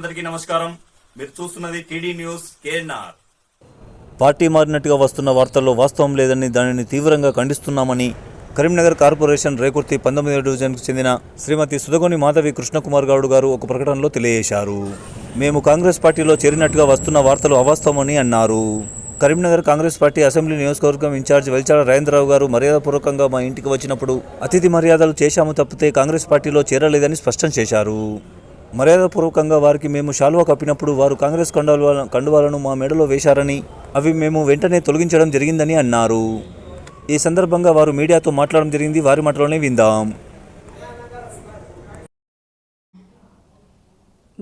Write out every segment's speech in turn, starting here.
అందరికీ నమస్కారం. మీరు చూస్తున్నది టీడీ న్యూస్ కేఎన్ఆర్. పార్టీ మారినట్టుగా వస్తున్న వార్తల్లో వాస్తవం లేదని దానిని తీవ్రంగా ఖండిస్తున్నామని కరీంనగర్ కార్పొరేషన్ రేకుర్తి పంతొమ్మిదవ డివిజన్కు చెందిన శ్రీమతి సుధగోని మాధవి కృష్ణకుమార్ గౌడ్ గారు ఒక ప్రకటనలో తెలియజేశారు. మేము కాంగ్రెస్ పార్టీలో చేరినట్టుగా వస్తున్న వార్తలు అవాస్తవమని అన్నారు. కరీంనగర్ కాంగ్రెస్ పార్టీ అసెంబ్లీ నియోజకవర్గం ఇన్ఛార్జ్ వెల్చాడ రాజేంద్రరావు గారు మర్యాదపూర్వకంగా మా ఇంటికి వచ్చినప్పుడు అతిథి మర్యాదలు చేశాము తప్పితే కాంగ్రెస్ పార్టీలో చేరలేదని స్పష్టం చేశారు. మర్యాదపూర్వకంగా వారికి మేము శాలువా కప్పినప్పుడు వారు కాంగ్రెస్ కండువాల కండువాలను మా మెడలో వేశారని అవి మేము వెంటనే తొలగించడం జరిగిందని అన్నారు. ఈ సందర్భంగా వారు మీడియాతో మాట్లాడడం జరిగింది. వారి మాటలోనే విందాం.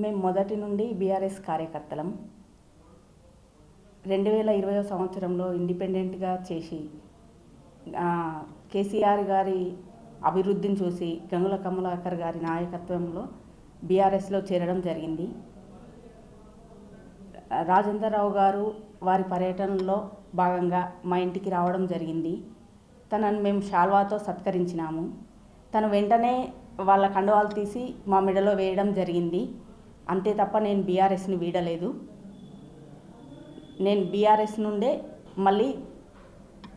మేము మొదటి నుండి బీఆర్ఎస్ కార్యకర్తలం. రెండు వేల ఇరవై సంవత్సరంలో ఇండిపెండెంట్గా చేసి కేసీఆర్ గారి అభివృద్ధిని చూసి గంగుల కమలాకర్ గారి నాయకత్వంలో బీఆర్ఎస్లో చేరడం జరిగింది. రాజేంద్రరావు గారు వారి పర్యటనలో భాగంగా మా ఇంటికి రావడం జరిగింది. తనను మేము షాల్వాతో సత్కరించినాము. తను వెంటనే వాళ్ళ కండువాలు తీసి మా మెడలో వేయడం జరిగింది. అంతే తప్ప నేను బీఆర్ఎస్ని వీడలేదు. నేను బీఆర్ఎస్ నుండే మళ్ళీ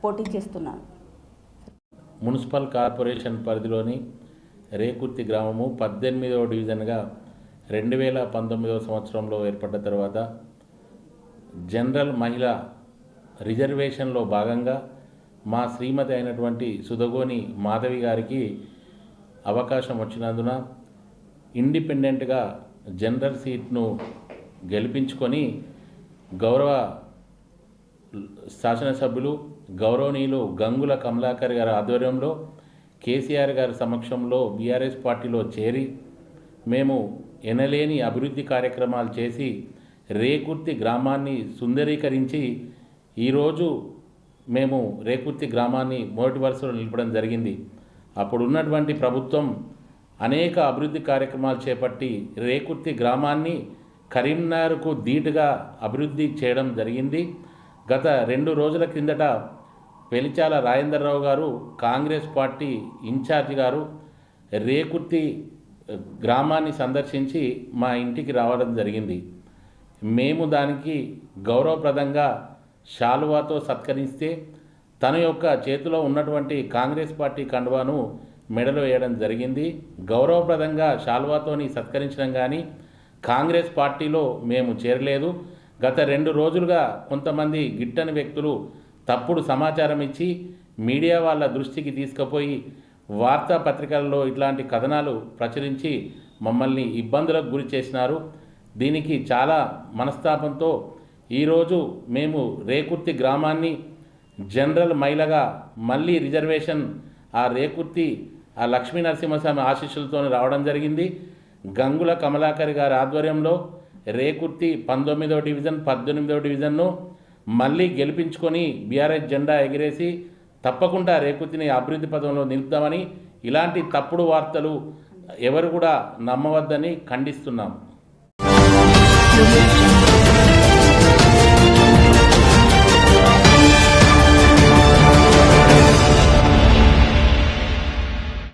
పోటీ చేస్తున్నాను. మున్సిపల్ కార్పొరేషన్ పరిధిలోని రేకుర్తి గ్రామము పద్దెనిమిదవ డివిజన్గా రెండు వేల పంతొమ్మిదవ సంవత్సరంలో ఏర్పడ్డ తర్వాత జనరల్ మహిళ రిజర్వేషన్లో భాగంగా మా శ్రీమతి అయినటువంటి సుధగోని మాధవి గారికి అవకాశం వచ్చినందున ఇండిపెండెంట్గా జనరల్ సీట్ను గెలిపించుకొని గౌరవ శాసనసభ్యులు గౌరవనీయులు గంగుల కమలాకర్ గారి ఆధ్వర్యంలో కేసీఆర్ గారి సమక్షంలో బీఆర్ఎస్ పార్టీలో చేరి మేము ఎనలేని అభివృద్ధి కార్యక్రమాలు చేసి రేకుర్తి గ్రామాన్ని సుందరీకరించి ఈరోజు మేము రేకుర్తి గ్రామాన్ని మొదటి వరుసలో నిలపడం జరిగింది. అప్పుడు ఉన్నటువంటి ప్రభుత్వం అనేక అభివృద్ధి కార్యక్రమాలు చేపట్టి రేకుర్తి గ్రామాన్ని కరీంనగర్కు ధీటుగా అభివృద్ధి చేయడం జరిగింది. గత రెండు రోజుల క్రిందట వెలిచాల రాజేంద్రరావు గారు కాంగ్రెస్ పార్టీ ఇన్ఛార్జ్ గారు రేకుర్తి గ్రామాన్ని సందర్శించి మా ఇంటికి రావడం జరిగింది. మేము దానికి గౌరవప్రదంగా శాలువాతో సత్కరిస్తే తన యొక్క చేతిలో ఉన్నటువంటి కాంగ్రెస్ పార్టీ కండువాను మెడలో వేయడం జరిగింది. గౌరవప్రదంగా శాలువాతోని సత్కరించడం కానీ కాంగ్రెస్ పార్టీలో మేము చేరలేదు. గత రెండు రోజులుగా కొంతమంది గిట్టని వ్యక్తులు తప్పుడు సమాచారం ఇచ్చి మీడియా వాళ్ళ దృష్టికి తీసుకుపోయి వార్తాపత్రికల్లో ఇట్లాంటి కథనాలు ప్రచురించి మమ్మల్ని ఇబ్బందులకు గురి చేసినారు. దీనికి చాలా మనస్తాపంతో ఈరోజు మేము రేకుర్తి గ్రామాన్ని జనరల్ మహిళగా మళ్ళీ రిజర్వేషన్ ఆ రేకుర్తి ఆ లక్ష్మీ నరసింహస్వామి ఆశీస్సులతో రావడం జరిగింది. గంగుల కమలాకర్ గారి ఆధ్వర్యంలో రేకుర్తి పంతొమ్మిదో డివిజన్ పద్దెనిమిదో డివిజన్ను మళ్ళీ గెలిపించుకొని బీఆర్ఎస్ జెండా ఎగిరేసి తప్పకుండా రేకుతిని అభివృద్ధి పదంలో నిలుపుతామని ఇలాంటి తప్పుడు వార్తలు ఎవరు కూడా నమ్మవద్దని ఖండిస్తున్నాం.